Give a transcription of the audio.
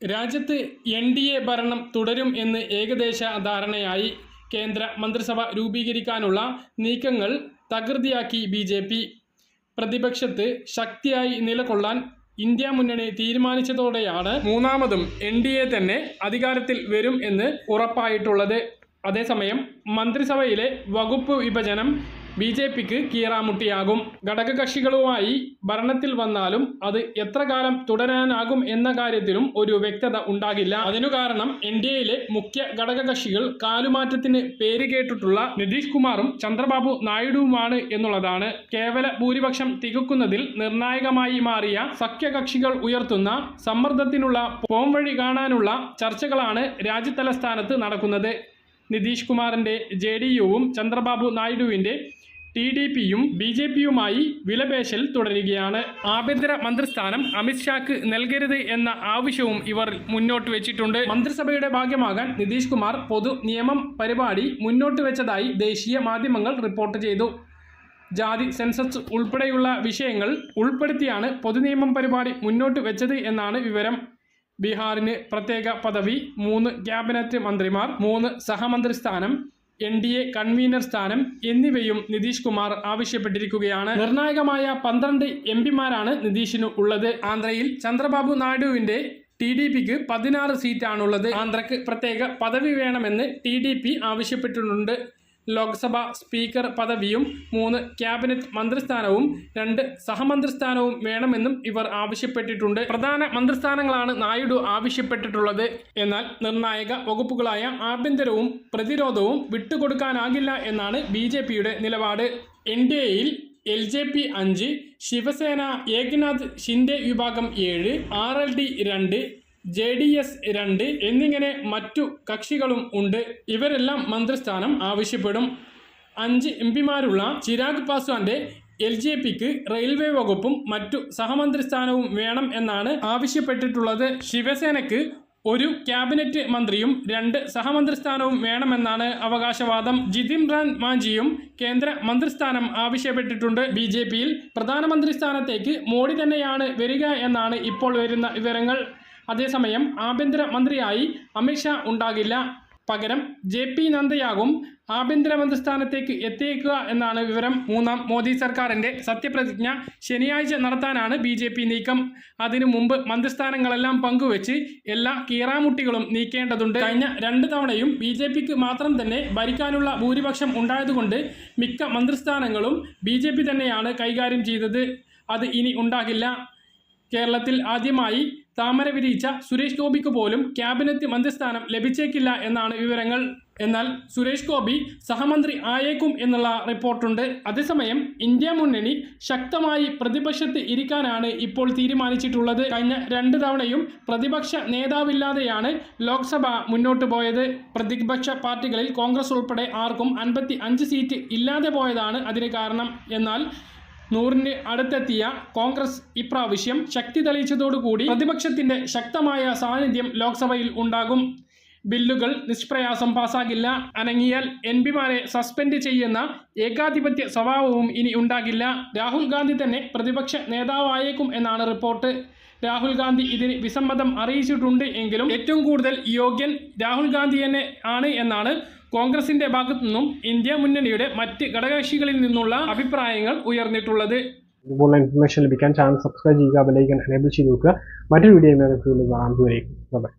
രാജ്യത്ത് N D A ഭരണം തുടരും എന്ന് ഏകദേശ ധാരണയായി കേന്ദ്ര മന്ത്രിസഭ രൂപീകരിക്കാനുള്ള നീക്കങ്ങൾ തകൃതിയാക്കി ബി ജെ പി. പ്രതിപക്ഷത്ത് ശക്തിയായി നിലകൊള്ളാൻ ഇന്ത്യ മുന്നണി തീരുമാനിച്ചതോടെയാണ് മൂന്നാമതും എൻ ഡി എ തന്നെ അധികാരത്തിൽ വരും എന്ന് ഉറപ്പായിട്ടുള്ളത്. അതേസമയം മന്ത്രിസഭയിലെ വകുപ്പ് വിഭജനം ബി ജെ പിക്ക് കീറാമുട്ടിയാകും. ഘടകകക്ഷികളുമായി ഭരണത്തിൽ വന്നാലും അത് എത്ര കാലം തുടരാനാകും എന്ന കാര്യത്തിലും ഒരു വ്യക്തത ഉണ്ടാകില്ല. അതിനു കാരണം എൻ ഡി എയിലെ മുഖ്യ ഘടകകക്ഷികൾ കാലുമാറ്റത്തിന് പേര് കേട്ടിട്ടുള്ള നിതീഷ് കുമാറും ചന്ദ്രബാബു നായിഡുവുമാണ് എന്നുള്ളതാണ്. കേവല ഭൂരിപക്ഷം തികക്കുന്നതിൽ നിർണായകമായി മാറിയ സഖ്യകക്ഷികൾ ഉയർത്തുന്ന സമ്മർദ്ദത്തിനുള്ള പോംവഴി കാണാനുള്ള ചർച്ചകളാണ് രാജ്യതലസ്ഥാനത്ത് നടക്കുന്നത്. നിതീഷ് കുമാറിന്റെ ജെ ഡി യുവും ചന്ദ്രബാബു നായിഡുവിന്റെ ടി ഡി പിയും ബി ജെ പിയുമായി വിലപേശൽ തുടരുകയാണ്. ആഭ്യന്തര മന്ത്രിസ്ഥാനം അമിത്ഷാക്ക് നൽകരുത് എന്ന ആവശ്യവും ഇവർ മുന്നോട്ട് വെച്ചിട്ടുണ്ട്. മന്ത്രിസഭയുടെ ഭാഗമാകാൻ നിതീഷ് കുമാർ പൊതു നിയമം പരിപാടി മുന്നോട്ട് വെച്ചതായി ദേശീയ മാധ്യമങ്ങൾ റിപ്പോർട്ട് ചെയ്തു. ജാതി സെൻസസ് ഉൾപ്പെടെയുള്ള വിഷയങ്ങൾ ഉൾപ്പെടുത്തിയാണ് പൊതുനിയമം പരിപാടി മുന്നോട്ട് വെച്ചത് എന്നാണ് വിവരം. ബീഹാറിന് പ്രത്യേക പദവി മൂന്ന് ക്യാബിനറ്റ് മന്ത്രിമാർ മൂന്ന് സഹമന്ത്രി സ്ഥാനം എൻ ഡി എ കൺവീനർ സ്ഥാനം എന്നിവയും നിതീഷ് കുമാർ ആവശ്യപ്പെട്ടിരിക്കുകയാണ്. നിർണായകമായ പന്ത്രണ്ട് എം പിമാരാണ് നിതീഷിന് ഉള്ളത്. ആന്ധ്രയിൽ ചന്ദ്രബാബു നായിഡുവിന്റെ ടി ഡി പിക്ക് പതിനാറ് സീറ്റാണുള്ളത്. ആന്ധ്രക്ക് പ്രത്യേക പദവി വേണമെന്ന് ടി ഡി പി ആവശ്യപ്പെട്ടിട്ടുണ്ട്. ലോക്സഭ സ്പീക്കർ പദവിയും മൂന്ന് ക്യാബിനറ്റ് മന്ത്രിസ്ഥാനവും രണ്ട് സഹമന്ത്രിസ്ഥാനവും വേണമെന്നും ഇവർ ആവശ്യപ്പെട്ടിട്ടുണ്ട്. പ്രധാന മന്ത്രിസ്ഥാനങ്ങളാണ് നായിഡു ആവശ്യപ്പെട്ടിട്ടുള്ളത്. എന്നാൽ നിർണായക വകുപ്പുകളായ ആഭ്യന്തരവും പ്രതിരോധവും വിട്ടുകൊടുക്കാനാകില്ല എന്നാണ് ബി നിലപാട്. എൻ ഡി എയിൽ എൽ ജെ പി അഞ്ച് ശിവസേന ഏകനാഥ് ഷിൻഡെ വിഭാഗം ഏഴ് ആർ എൽ ഡി രണ്ട് ജെ ഡി എസ് രണ്ട് എന്നിങ്ങനെ മറ്റു കക്ഷികളും ഉണ്ട്. ഇവരെല്ലാം മന്ത്രിസ്ഥാനം ആവശ്യപ്പെടും. അഞ്ച് എം പിമാരുള്ള ചിരാഗ് പാസ്വാന്റെ എൽ ജെ പിക്ക് റെയിൽവേ വകുപ്പും മറ്റു സഹമന്ത്രിസ്ഥാനവും വേണം എന്നാണ് ആവശ്യപ്പെട്ടിട്ടുള്ളത്. ശിവസേനയ്ക്ക് ഒരു ക്യാബിനറ്റ് മന്ത്രിയും രണ്ട് സഹമന്ത്രിസ്ഥാനവും വേണമെന്നാണ് അവകാശവാദം. ജിതിൻ മാഞ്ചിയും കേന്ദ്ര മന്ത്രിസ്ഥാനം ആവശ്യപ്പെട്ടിട്ടുണ്ട്. ബി ജെ പിയിൽ പ്രധാനമന്ത്രി സ്ഥാനത്തേക്ക് മോഡി തന്നെയാണ് വരിക എന്നാണ് ഇപ്പോൾ വരുന്ന വിവരങ്ങൾ. അതേസമയം ആഭ്യന്തര മന്ത്രിയായി അമിത്ഷാ ഉണ്ടാകില്ല. പകരം ജെ പി നന്ദയാകും ആഭ്യന്തരമന്ത്രി സ്ഥാനത്തേക്ക് എത്തിയേക്കുക എന്നാണ് വിവരം. മൂന്നാം മോദി സർക്കാരിന്റെ സത്യപ്രതിജ്ഞ ശനിയാഴ്ച നടത്താനാണ് ബി ജെ പി നീക്കം. അതിനു മുമ്പ് മന്ത്രിസ്ഥാനങ്ങളെല്ലാം പങ്കുവെച്ച് എല്ലാ കീറാമുട്ടികളും നീക്കേണ്ടതുണ്ട്. കഴിഞ്ഞ രണ്ട് തവണയും ബി ജെ പിക്ക് മാത്രം തന്നെ ഭരിക്കാനുള്ള ഭൂരിപക്ഷം ഉണ്ടായതുകൊണ്ട് മിക്ക മന്ത്രിസ്ഥാനങ്ങളും ബി ജെ പി തന്നെയാണ് കൈകാര്യം ചെയ്തത്. അത് ഇനി ഉണ്ടാകില്ല. കേരളത്തിൽ ആദ്യമായി താമര വിരിയിച്ച സുരേഷ് ഗോപിക്ക് പോലും ക്യാബിനറ്റ് മന്ത്രിസ്ഥാനം ലഭിച്ചേക്കില്ല എന്നാണ് വിവരങ്ങൾ. എന്നാൽ സുരേഷ് ഗോപി സഹമന്ത്രി ആയേക്കും എന്നുള്ള റിപ്പോർട്ടുണ്ട്. അതേസമയം ഇന്ത്യ മുന്നണി ശക്തമായി പ്രതിപക്ഷത്ത് ഇരിക്കാനാണ് ഇപ്പോൾ തീരുമാനിച്ചിട്ടുള്ളത്. കഴിഞ്ഞ രണ്ട് തവണയും പ്രതിപക്ഷ നേതാവില്ലാതെയാണ് ലോക്സഭ മുന്നോട്ട് പോയത്. പ്രതിപക്ഷ പാർട്ടികളിൽ കോൺഗ്രസ് ഉൾപ്പെടെ ആർക്കും അൻപത്തി സീറ്റ് ഇല്ലാതെ പോയതാണ് അതിന് കാരണം. എന്നാൽ നൂറിന് അടുത്തെത്തിയ കോൺഗ്രസ് ഇപ്രാവശ്യം ശക്തി തെളിയിച്ചതോടുകൂടി പ്രതിപക്ഷത്തിന്റെ ശക്തമായ സാന്നിധ്യം ലോക്സഭയിൽ ഉണ്ടാകും. ബില്ലുകൾ നിഷ്പ്രയാസം പാസ്സാകില്ല അനങ്ങിയാൽ എം പിമാരെ സസ്പെൻഡ് ചെയ്യുന്ന ഏകാധിപത്യ സ്വഭാവവും ഇനി ഉണ്ടാകില്ല. രാഹുൽ ഗാന്ധി തന്നെ പ്രതിപക്ഷ നേതാവായേക്കും എന്നാണ് റിപ്പോർട്ട്. രാഹുൽ ഗാന്ധി ഇതിന് വിസമ്മതം അറിയിച്ചിട്ടുണ്ട് എങ്കിലും ഏറ്റവും കൂടുതൽ യോഗ്യൻ രാഹുൽ ഗാന്ധി തന്നെ ആണ് എന്നാണ് കോൺഗ്രസിന്റെ ഭാഗത്തു നിന്നും ഇന്ത്യ മുന്നണിയുടെ മറ്റ് ഘടകകക്ഷികളിൽ നിന്നുള്ള അഭിപ്രായങ്ങൾ ഉയർന്നിട്ടുള്ളത്. ഇതുപോലുള്ള ഇൻഫർമേഷൻ ലഭിക്കാൻ ചാനൽ സബ്സ്ക്രൈബ് ചെയ്യുക ബെലൈക്കൻ എനേബിൾ ചെയ്ത് നോക്കുക മറ്റൊരു വീഡിയോ ബൈ